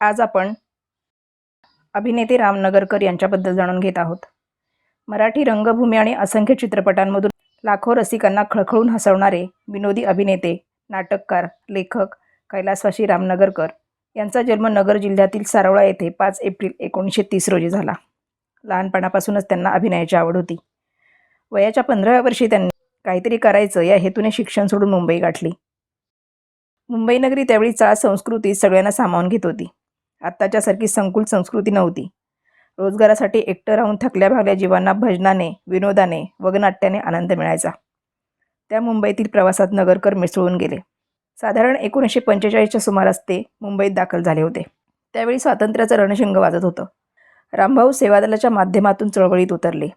आज आपण अभिनेते राम नगरकर यांच्याबद्दल जाणून घेत आहोत. मराठी रंगभूमी आणि असंख्य चित्रपटांमधून लाखो रसिकांना खळखळून हसवणारे विनोदी अभिनेते नाटककार लेखक कैलासवाशी राम नगरकर यांचा जन्म नगर जिल्ह्यातील सारोळा येथे पाच एप्रिल एकोणीसशे तीस रोजी झाला. लहानपणापासूनच त्यांना अभिनयाची आवड होती. वयाच्या पंधराव्या वर्षी त्यांनी काहीतरी करायचं या हेतूने शिक्षण सोडून मुंबई गाठली. मुंबई नगरी त्यावेळी चाळ संस्कृती सगळ्यांना सामावून घेत होती. आत्ताच्यासारखी संकुल संस्कृती नव्हती. रोजगारासाठी एकटं राहून थकल्या भागल्या जीवांना भजनाने विनोदाने वगनाट्याने आनंद मिळायचा. त्या मुंबईतील प्रवासात नगरकर मिसळून गेले. साधारण एकोणीसशे पंचेचाळीसच्या सुमारास ते मुंबईत दाखल झाले होते. त्यावेळी स्वातंत्र्याचं रणशिंग वाजत होतं. रामभाऊ सेवादलाच्या माध्यमातून चळवळीत उतरले.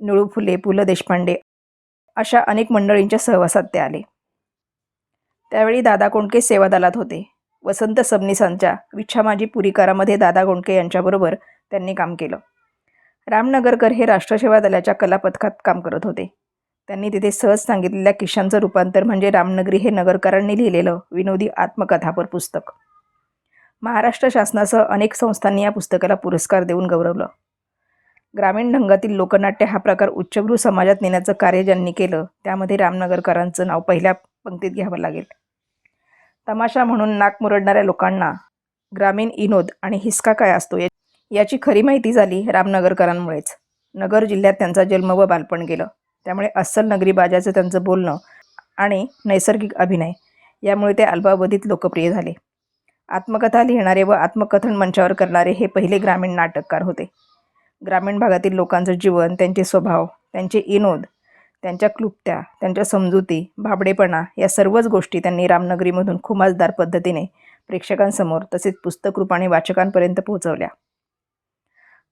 निळू फुले पु ल देशपांडे अशा अनेक मंडळींच्या सहवासात ते आले. त्यावेळी दादा कोंडके सेवादलात होते. वसंत सबनीसांच्या विच्छा माझी पुरीकारामध्ये दादा गोंडके यांच्याबरोबर त्यांनी काम केलं. रामनगरकर हे राष्ट्रसेवा दलाच्या कलापथकात काम करत होते. त्यांनी तिथे सहज सांगितलेल्या किशांचं रूपांतर म्हणजे रामनगरी हे नगरकरांनी लिहिलेलं विनोदी आत्मकथापर पुस्तक. महाराष्ट्र शासनासह अनेक संस्थांनी या पुस्तकाला पुरस्कार देऊन गौरवलं. ग्रामीण ढंगातील लोकनाट्य हा प्रकार उच्चभ्रू समाजात नेण्याचं कार्य ज्यांनी केलं त्यामध्ये रामनगरकरांचं नाव पहिल्या पंक्तीत घ्यावं लागेल. तमाशा म्हणून नाक मुरडणाऱ्या लोकांना ग्रामीण इनोद आणि हिसका काय असतो याची खरी माहिती झाली रामनगरकरांमुळेच. नगर जिल्ह्यात त्यांचा जन्म व बालपण गेलं. त्यामुळे अस्सल नगरी बाजाचं त्यांचं बोलणं आणि नैसर्गिक अभिनय यामुळे ते अल्पावधीत लोकप्रिय झाले. आत्मकथा लिहिणारे व आत्मकथन मंचावर करणारे हे पहिले ग्रामीण नाटककार होते. ग्रामीण भागातील लोकांचं जीवन त्यांचे स्वभाव त्यांचे इनोद त्यांच्या क्लुप्त्या त्यांच्या समजुती भाबडेपणा या सर्वच गोष्टी त्यांनी रामनगरीमधून खुमासदार पद्धतीने प्रेक्षकांसमोर तसेच पुस्तक रूपाने वाचकांपर्यंत पोहोचवल्या.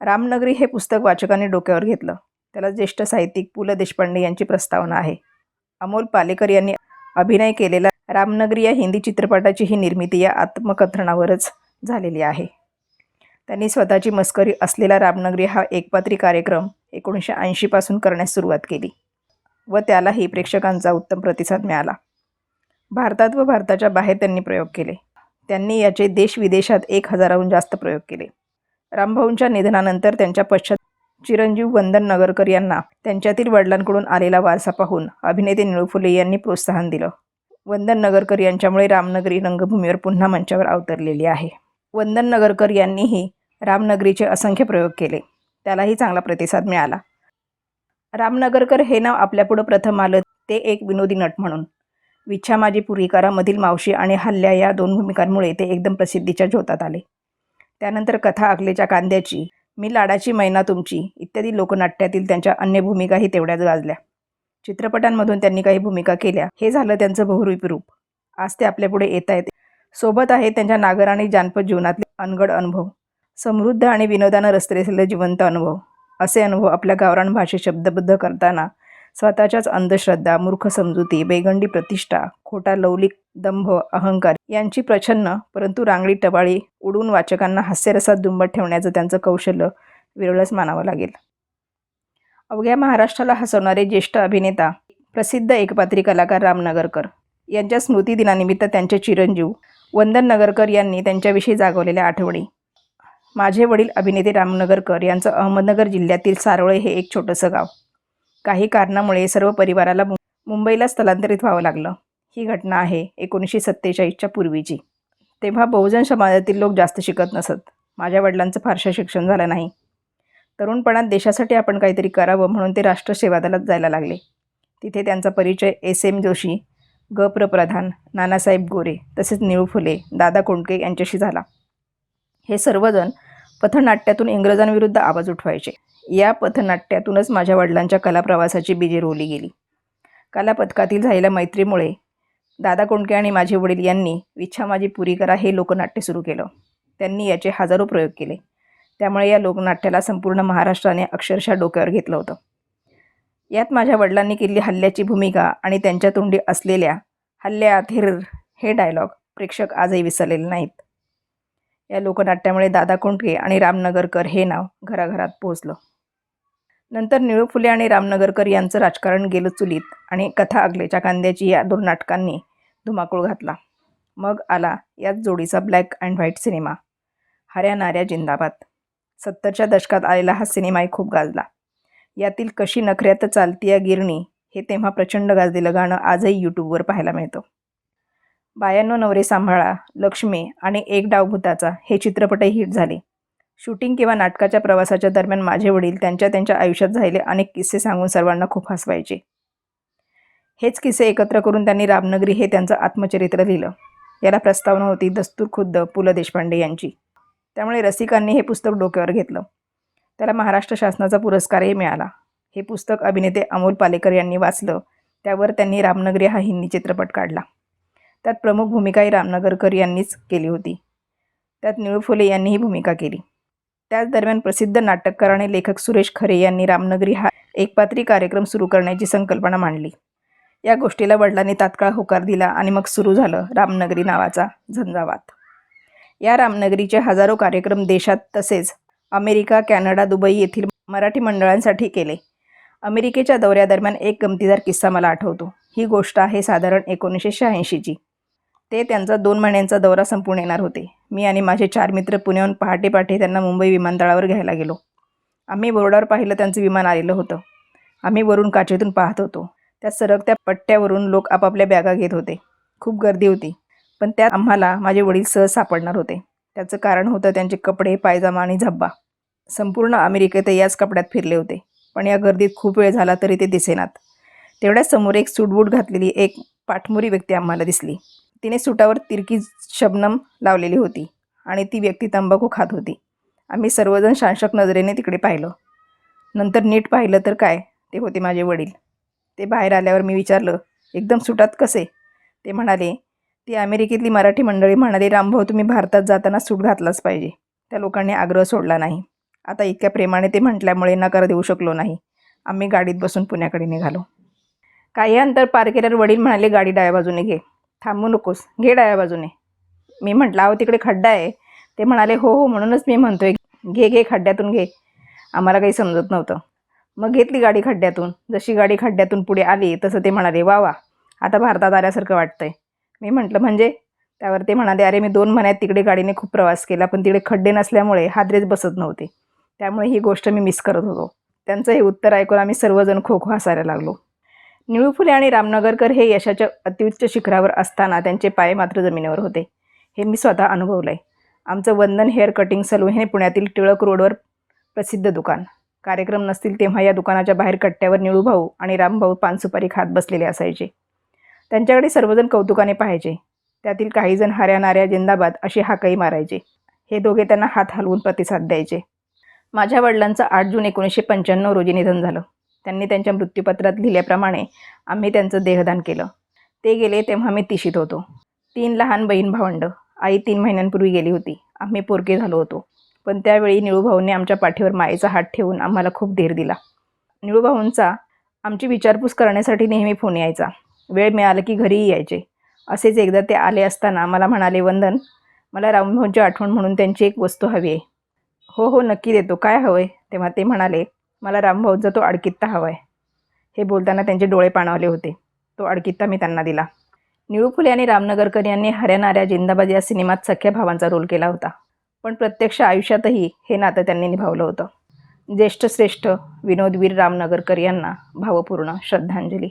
रामनगरी हे पुस्तक वाचकांनी डोक्यावर घेतलं. त्याला ज्येष्ठ साहित्यिक पु. ल. देशपांडे यांची प्रस्तावना आहे. अमोल पालेकर यांनी अभिनय केलेला रामनगरी या हिंदी चित्रपटाची ही निर्मिती या आत्मकथनावरच झालेली आहे. त्यांनी स्वतःची मस्करी असलेला रामनगरी हा एकपात्री कार्यक्रम एकोणीसशे ऐंशीपासून करण्यास सुरुवात केली. व त्यालाही प्रेक्षकांचा उत्तम प्रतिसाद मिळाला. भारतात व भारताच्या बाहेर त्यांनी प्रयोग केले. त्यांनी याचे देश विदेशात एक हजाराहून जास्त प्रयोग केले. रामभाऊंच्या निधनानंतर त्यांच्या पश्चात चिरंजीव वंदन नगरकर यांना त्यांच्यातील वडिलांकडून आलेला वारसा पाहून अभिनेते निळू फुले यांनी प्रोत्साहन दिलं. वंदन नगरकर यांच्यामुळे रामनगरी रंगभूमीवर पुन्हा मंचावर अवतरलेली आहे. वंदन नगरकर यांनीही रामनगरीचे असंख्य प्रयोग केले. त्यालाही चांगला प्रतिसाद मिळाला. रामनगरकर हे नाव आपल्यापुढं प्रथम आलं ते एक विनोदी नट म्हणून. विच्छा माझी पुरीकारामधील मावशी आणि हल्ल्या या दोन भूमिकांमुळे ते एकदम प्रसिद्धीच्या झोतात आले. त्यानंतर कथा अकलेच्या कांद्याची मी लाडाची मैना तुमची इत्यादी लोकनाट्यातील त्यांच्या अन्य भूमिकाही तेवढ्याच गाजल्या. चित्रपटांमधून त्यांनी काही भूमिका केल्या हे झालं त्यांचं बहुरूपी रूप. आज ते आपल्यापुढे येत आहेत. सोबत आहे त्यांच्या नागर आणि जानपद जीवनातले अनगड अनुभव. समृद्ध आणि विनोदानं रचलेले जिवंत अनुभव. असे अनुभव आपल्या गावरान भाषेत शब्दबद्ध करताना स्वतःच्याच अंधश्रद्धा मूर्ख समजुती बेगंडी प्रतिष्ठा खोटा लौलिक दंभ अहंकार यांची प्रछन्न परंतु रांगडी टबाळी उडून वाचकांना हास्यरसात दुंबत ठेवण्याचं त्यांचं कौशल्य विरळच मानावं लागेल. अवघ्या महाराष्ट्राला हसवणारे ज्येष्ठ अभिनेता प्रसिद्ध एकपात्री कलाकार राम नगरकर यांच्या स्मृतिदिनानिमित्त त्यांचे चिरंजीव वंदन नगरकर यांनी त्यांच्याविषयी जागवलेल्या आठवणी. माझे वडील अभिनेते रामनगरकर यांचं अहमदनगर जिल्ह्यातील सारोळे हे एक छोटंसं गाव. काही कारणामुळे सर्व परिवाराला मुंबईला स्थलांतरित व्हावं लागलं. ही घटना आहे एकोणीसशे सत्तेचाळीसच्या पूर्वीची. तेव्हा बहुजन समाजातील लोक जास्त शिकत नसत. माझ्या वडिलांचं फारसं शिक्षण झालं नाही. तरुणपणात देशासाठी आपण काहीतरी करावं म्हणून ते राष्ट्रसेवा दलात जायला लागले. तिथे त्यांचा परिचय एस एम जोशी ग प्र प्रधान नानासाहेब गोरे तसेच निळू फुले दादा कोंडके यांच्याशी झाला. हे सर्वजण पथनाट्यातून इंग्रजांविरुद्ध आवाज उठवायचे. या पथनाट्यातूनच माझ्या वडिलांच्या कलाप्रवासाची बीजे रोवली गेली. कलापथकातील झालेल्या मैत्रीमुळे दादा कोंडके आणि माझे वडील यांनी विच्छा माझी पुरी करा हे लोकनाट्य सुरू केलं. त्यांनी याचे हजारो प्रयोग केले. त्यामुळे या लोकनाट्याला संपूर्ण महाराष्ट्राने अक्षरशः डोक्यावर घेतलं होतं. यात माझ्या वडिलांनी केलेली हल्ल्याची भूमिका आणि त्यांच्या तोंडी असलेल्या हल्ल्या थिर हे डायलॉग प्रेक्षक आजही विसरलेले नाहीत. या लोकनाट्यामुळे दादा कोंडके आणि रामनगरकर हे नाव घराघरात पोहोचलं. नंतर निळू फुले आणि रामनगरकर यांचं राजकारण गेलं चुलीत आणि कथा अगलेच्या कांद्याची या दोन नाटकांनी धुमाकूळ घातला. मग आला याच जोडीचा black and white cinema Harya Narya Zindabad. सत्तरच्या दशकात आलेला हा सिनेमाही खूप गाजला. यातील कशी नखऱ्यात चालती या गिरणी हे तेव्हा प्रचंड गाजलेलं गाणं आजही यूट्यूबवर पाहायला मिळतं. बायांनो नवरे सांभाळा लक्ष्मी आणि एक डावभूताचा हे चित्रपटही हिट झाले. शूटिंग किंवा नाटकाच्या प्रवासाच्या दरम्यान माझे वडील त्यांच्या त्यांच्या आयुष्यात झालेले अनेक किस्से सांगून सर्वांना खूप हसवायचे. हेच किस्से एकत्र करून त्यांनी रामनगरी हे त्यांचं आत्मचरित्र लिहिलं. याला प्रस्तावना होती दस्तूर खुद्द पु ल देशपांडे यांची. त्यामुळे रसिकांनी हे पुस्तक डोक्यावर घेतलं. त्याला महाराष्ट्र शासनाचा पुरस्कारही मिळाला. हे पुस्तक अभिनेते अमोल पालेकर यांनी वाचलं. त्यावर त्यांनी रामनगरी हा हिंदी चित्रपट काढला. त्यात प्रमुख भूमिकाही रामनगरकर यांनीच केली होती. त्यात निळू फुले यांनी ही भूमिका केली. त्याच दरम्यान प्रसिद्ध नाटककार आणि लेखक सुरेश खरे यांनी रामनगरी हा एकपात्री कार्यक्रम सुरू करण्याची संकल्पना मांडली. या गोष्टीला वडिलांनी तात्काळ होकार दिला आणि मग सुरू झालं रामनगरी नावाचा झंझावात. या रामनगरीचे हजारो कार्यक्रम देशात तसेच अमेरिका कॅनडा दुबई येथील मराठी मंडळांसाठी केले. अमेरिकेच्या दौऱ्यादरम्यान एक गमतीदार किस्सा मला आठवतो. ही गोष्ट आहे साधारण एकोणीसशे शहाऐंशीची. ते त्यांचा दोन महिन्यांचा दौरा संपून येणार होते. मी आणि माझे चार मित्र पुण्याहून पहाटे पहाटे त्यांना मुंबई विमानतळावर घ्यायला गेलो. आम्ही बोर्डावर पाहिलं त्यांचं विमान आलेलं होतं. आम्ही वरून काचेतून पाहत होतो. त्या सरकत्या पट्ट्यावरून लोक आपापल्या बॅगा घेत होते. खूप गर्दी होती. पण त्यात आम्हाला माझे वडील सहज सापडणार होते. त्याचं कारण होतं त्यांचे कपडे पायजामा आणि झब्बा. संपूर्ण अमेरिकेत याच कपड्यात फिरले होते. पण या गर्दीत खूप वेळ झाला तरी ते दिसेनात. तेवढ्याच समोर एक सूटबूट घातलेली एक पाठमोरी व्यक्ती आम्हाला दिसली. तिने सुटावर तिरकी शबनम लावलेली होती आणि ती व्यक्ती तंबाखू खात होती. आम्ही सर्वजण शांशक नजरेने तिकडे पाहिलं. नंतर नीट पाहिलं तर काय? ते होते माझे वडील. ते बाहेर आल्यावर मी विचारलं एकदम सुटात कसे? ते म्हणाले ती अमेरिकेतली मराठी मंडळी म्हणाली रामभाऊ तुम्ही भारतात जाताना सूट घातलाच पाहिजे. त्या लोकांनी आग्रह सोडला नाही. आता इतक्या प्रेमाने ते म्हटल्यामुळे नकार देऊ शकलो नाही. आम्ही गाडीत बसून पुण्याकडे निघालो. काही अंतर पार केल्यावर वडील म्हणाले गाडी डाव्या बाजूने घे. थांबू नकोस. घे डाव्या बाजूने. मी म्हटलं अहो तिकडे खड्डा आहे. ते म्हणाले हो हो म्हणूनच मी म्हणतोय. घे घे खड्ड्यातून घे. आम्हाला काही समजत नव्हतं. मग घेतली गाडी खड्ड्यातून. जशी गाडी खड्ड्यातून पुढे आली तसं ते म्हणाले वा वा आता भारतात आल्यासारखं वाटतंय. मी म्हटलं म्हणजे? त्यावर ते म्हणाले अरे मी दोन महिन्यात तिकडे गाडीने खूप प्रवास केला पण तिकडे खड्डे नसल्यामुळे हादरेच बसत नव्हते. त्यामुळे ही गोष्ट मी मिस करत होतो. त्यांचं हे उत्तर ऐकून आम्ही सर्वजण खो खो हसायला लागलो. निळू फुले आणि रामनगरकर हे यशाच्या अत्युच्च शिखरावर असताना त्यांचे पाय मात्र जमिनीवर होते. हे मी स्वतः अनुभवलं आहे आमचं वंदन हेअर कटिंग सलून हे पुण्यातील टिळक रोडवर प्रसिद्ध दुकान. कार्यक्रम नसतील तेव्हा या दुकानाच्या बाहेर कट्ट्यावर निळूभाऊ आणि रामभाऊ पानसुपारी खात बसलेले असायचे. त्यांच्याकडे सर्वजण कौतुकाने पाहायचे. त्यातील काहीजण हाऱ्या नाऱ्या जिंदाबाद अशी हाकही मारायचे. हे दोघे त्यांना हात हलवून प्रतिसाद द्यायचे. माझ्या वडिलांचं आठ जून एकोणीसशे पंच्याण्णव रोजी निधन झालं. त्यांनी त्यांच्या मृत्यूपत्रात लिहिल्याप्रमाणे आम्ही त्यांचं देहदान केलं. ते गेले तेव्हा मी तिशीत होतो. तीन लहान बहीण भावंड आई तीन महिन्यांपूर्वी गेली होती. आम्ही पोरके झालो होतो. पण त्यावेळी निळूभाऊंनी आमच्या पाठीवर मायेचा हात ठेवून आम्हाला खूप धीर दिला. निळूभाऊंचा आमची विचारपूस करण्यासाठी नेहमी फोन यायचा. वेळ मिळाला की घरीही यायचे. असेच एकदा ते आले असताना मला म्हणाले वंदन मला रामभाऊंची आठवण म्हणून त्यांची एक वस्तू हवी आहे. हो हो नक्की देतो. काय हवं आहे तेव्हा ते म्हणाले मला रामभाऊचा तो अडकित्ता हवा आहे हे बोलताना त्यांचे डोळे पाणावले होते. तो अडकित्ता मी त्यांना दिला. निळू फुले आणि रामनगरकर यांनी हऱ्यानाऱ्या जिंदाबाद या सिनेमात सख्या भावांचा रोल केला होता. पण प्रत्यक्ष आयुष्यातही हे नातं त्यांनी निभावलं होतं. ज्येष्ठ श्रेष्ठ विनोदवीर रामनगरकर यांना भावपूर्ण श्रद्धांजली.